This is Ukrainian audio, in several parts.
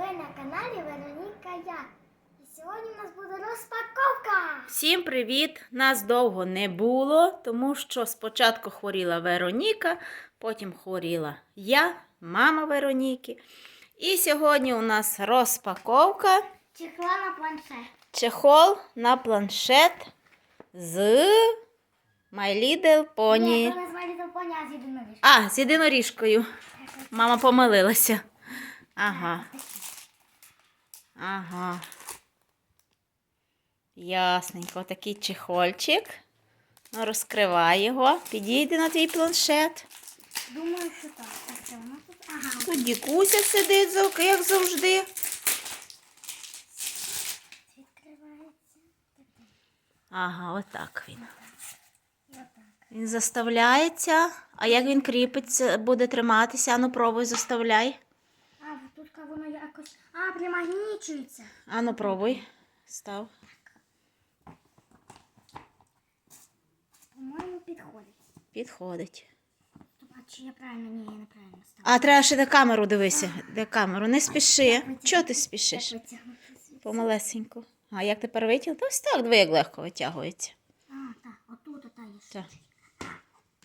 Ви на каналі Вероніка Я. І сьогодні у нас буде розпаковка. Всім привіт! Нас довго не було, тому що спочатку хворіла Вероніка, потім хворіла я, мама Вероніки. І сьогодні у нас розпаковка Чехла на планшет. чехол на планшет з My Little Pony. Ні, не з My Little Pony, а з єдиноріжкою. А, з єдиноріжкою. Мама помилилася. Ага. Ага. Ясненько, такий чехольчик. Ну, розкривай його. Підійде на твій планшет. Думаю, що так. Так, це у тут. Ага. Тут дікуся сидить, як завжди. Ага, отак він. Він заставляється. А як він кріпиться, буде триматися? Ану, пробуй, заставляй. А, тут воно якось. А, примагнічується. Ану, пробуй. Став. По-моєму, підходить. Підходить. А чи я правильно? Ні, я неправильно ставлю. А треба ще де камеру дивися. Де камеру? Не спіши. Чого ти спішиш? Помалесенько. А як тепер витягнути? Ось так, диви, як легко витягується. А, так, отут, ота є. Так.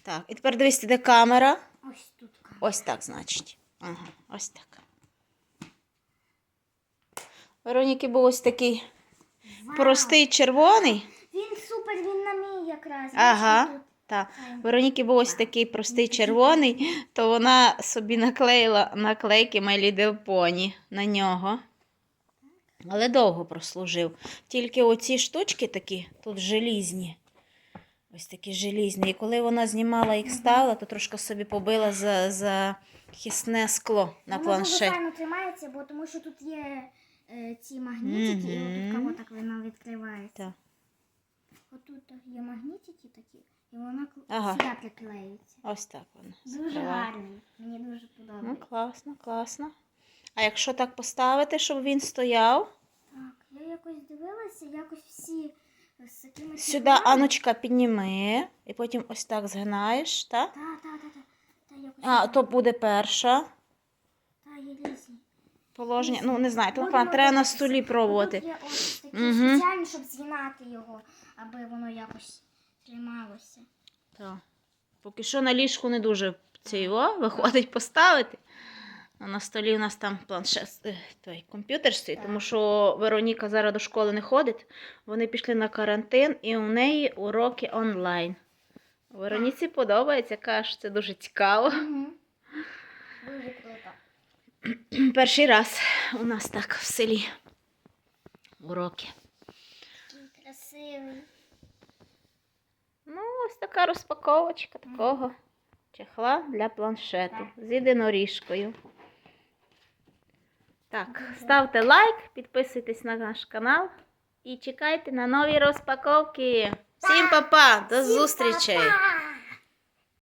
Так, і тепер дивись, де камера. Ось тут. камера. Ось так, значить. Ага, ось так. Вероніки був ось такий Вау. простий червоний. Він супер, він на мій якраз. Ага. Тут. Так. Вероніки був ось такий простий червоний, то вона собі наклеїла наклейки My Little Pony на нього. Але довго прослужив. Тільки оці штучки такі, тут желізні. Ось такі желізні. І коли вона знімала їх стала, то трошки собі побила за, за хисне скло на Воно дуже планшет. файно тримається, бо тому що тут є ці магнітики, і Мгм. отут кого так воно відкривається. Так. Отут є магнітики такі, і воно кл- Ага. сюди приклеюється. Ось так воно. Дуже гарний. Мені дуже Ну, подобається. класно, класно. А якщо так поставити, щоб він стояв, Так, я якось дивилася, якось всі з такими сюди Аночка підніми, і потім ось так згинаєш, так? Та, та, та, та. Якось А, то буде перша. Положення. Ну, не знаю, телефон треба на столі пробувати. є ось такі Мгм. спеціальні, щоб згинати його, аби воно якось трималося. Так. Поки що на ліжку не дуже цей о, виходить поставити. А на столі у нас там планшет, е, той комп'ютер стоїть, тому що Вероніка зараз до школи не ходить. Вони пішли на карантин і у неї уроки онлайн. Вероніці подобається, каже, що це дуже цікаво. Дуже круто. Перший раз у нас так в селі. Уроки. Красивий. Ну, ось така розпаковочка такого чехла для планшету з єдиноріжкою. Так, ставте лайк, підписуйтесь на наш канал і чекайте на нові розпаковки. Всім па-па, до па-па!